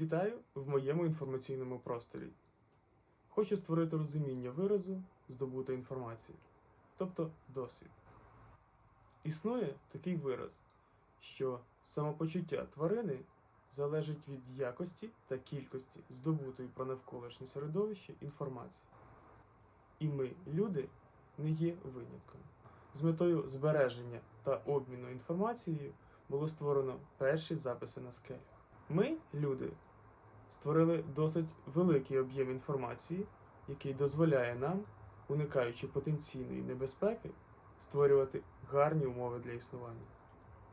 Вітаю в моєму інформаційному просторі. Хочу створити розуміння виразу здобутої інформації, тобто досвід. Існує такий вираз, що самопочуття тварини залежить від якості та кількості здобутої про навколишнє середовище інформації. І ми, люди, не є винятком. З метою збереження та обміну інформацією було створено перші записи на скелях. Ми, люди, створили досить великий об'єм інформації, який дозволяє нам, уникаючи потенційної небезпеки, створювати гарні умови для існування.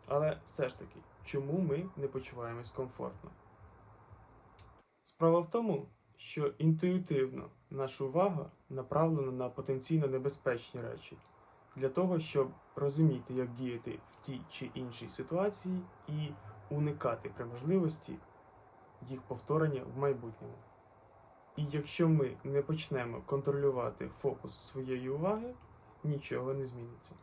Але все ж таки, чому ми не почуваємось комфортно? Справа в тому, що інтуїтивно наша увага направлена на потенційно небезпечні речі для того, щоб розуміти, як діяти в тій чи іншій ситуації і уникати при можливості їх повторення в майбутньому. І якщо ми не почнемо контролювати фокус своєї уваги, нічого не зміниться.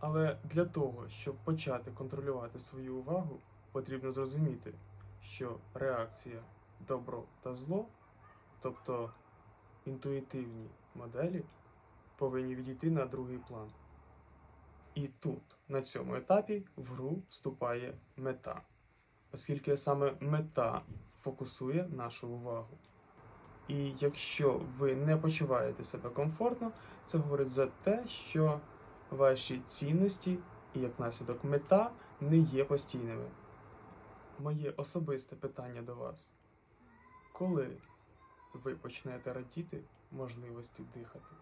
Але для того, щоб почати контролювати свою увагу, потрібно зрозуміти, що реакція добро та зло, тобто інтуїтивні моделі, повинні відійти на другий план. І тут, на цьому етапі, в гру вступає мета, оскільки саме мета фокусує нашу увагу. І якщо ви не почуваєте себе комфортно, це говорить за те, що ваші цінності і як наслідок мета не є постійними. Моє особисте питання до вас: коли ви почнете радіти можливості дихати?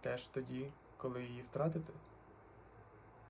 Теж тоді, коли її втратите?